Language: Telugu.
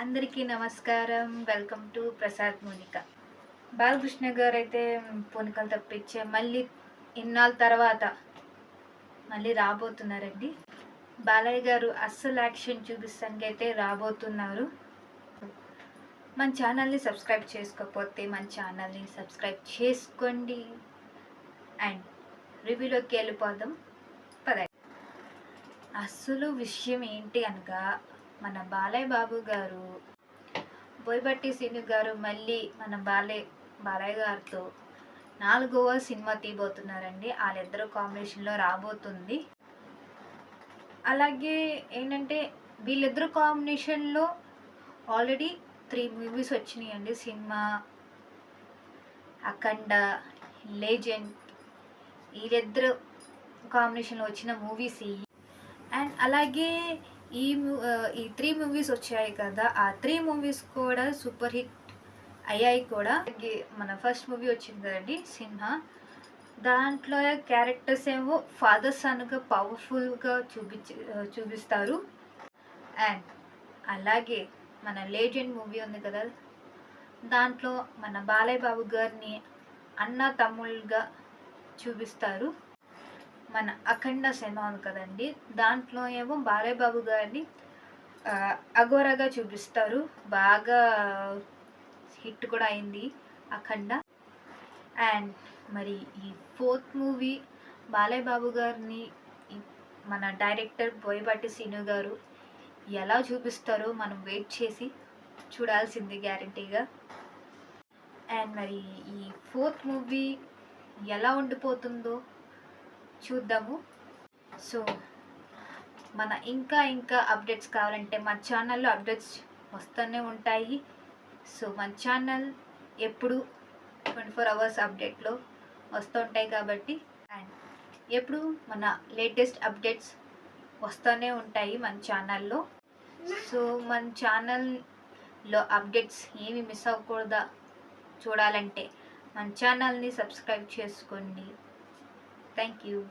అందరికీ నమస్కారం. వెల్కమ్ టు ప్రసాద్ మోనిక బాలకృష్ణ గారు అయితే పూనికలు తప్పించే మళ్ళీ ఇన్నాళ్ళ తర్వాత మళ్ళీ రాబోతున్నారండి. బాలయ్య గారు అస్సలు యాక్షన్ చూపిస్తానికి అయితే రాబోతున్నారు. మన ఛానల్ని సబ్స్క్రైబ్ చేసుకోకపోతే మన ఛానల్ని సబ్స్క్రైబ్ చేసుకోండి. అండ్ రివ్యూలోకి వెళ్ళిపోదాం. పద. అసలు విషయం ఏంటి అనగా మన బాలయ్య బాబు గారు బోయబట్టి సీను గారు మళ్ళీ మన బాలయ్య బాలయ్య గారితో నాలుగవ సినిమా తీయబోతున్నారండి. వాళ్ళిద్దరూ కాంబినేషన్లో రాబోతుంది. అలాగే ఏంటంటే వీళ్ళిద్దరు కాంబినేషన్లో ఆల్రెడీ త్రీ మూవీస్ వచ్చినాయండి. సినిమా అఖండ లేజెండ్ వీళ్ళిద్దరు కాంబినేషన్లో వచ్చిన మూవీస్ అండ్ అలాగే ఈ మూ- ఈ త్రీ మూవీస్ వచ్చాయి కదా ఆ త్రీ మూవీస్ కూడా సూపర్ హిట్ అయ్యాయి కూడా. మన ఫస్ట్ మూవీ వచ్చింది కదండి సింహ. దాంట్లో క్యారెక్టర్స్ ఏమో ఫాదర్ సన్గా పవర్ఫుల్గా చూపించి చూపిస్తారు. అండ్ అలాగే మన లేజెండ్ మూవీ ఉంది కదా దాంట్లో మన బాలయ్య బాబు గారిని అన్న తమ్ముళ్ళుగా చూపిస్తారు. మన అఖండ సినిమా ఉంది కదండి. దాంట్లో ఏమో బాలయ్య బాబు గారిని అఘోరగా చూపిస్తారు. బాగా హిట్ కూడా అయింది అఖండ. అండ్ మరి ఈ ఫోర్త్ మూవీ బాలయ్య బాబు గారిని మన డైరెక్టర్ బోయపాటి సీను గారు ఎలా చూపిస్తారో మనం వెయిట్ చేసి చూడాల్సింది గ్యారంటీగా. అండ్ మరి ఈ ఫోర్త్ మూవీ ఎలా ఉండిపోతుందో చూద్దాము. సో మన ఇంకా ఇంకా అప్డేట్స్ కావాలంటే మన ఛానల్లో అప్డేట్స్ వస్తూనే ఉంటాయి. సో మన ఛానల్ ఎప్పుడు ట్వంటీ ఫోర్ అవర్స్ అప్డేట్లో వస్తూ ఉంటాయి కాబట్టి అండ్ ఎప్పుడు మన లేటెస్ట్ అప్డేట్స్ వస్తూనే ఉంటాయి మన ఛానల్లో. సో మన ఛానల్లో అప్డేట్స్ ఏమి మిస్ అవ్వకూడదా చూడాలంటే మన ఛానల్ని సబ్స్క్రైబ్ చేసుకోండి. Thank you.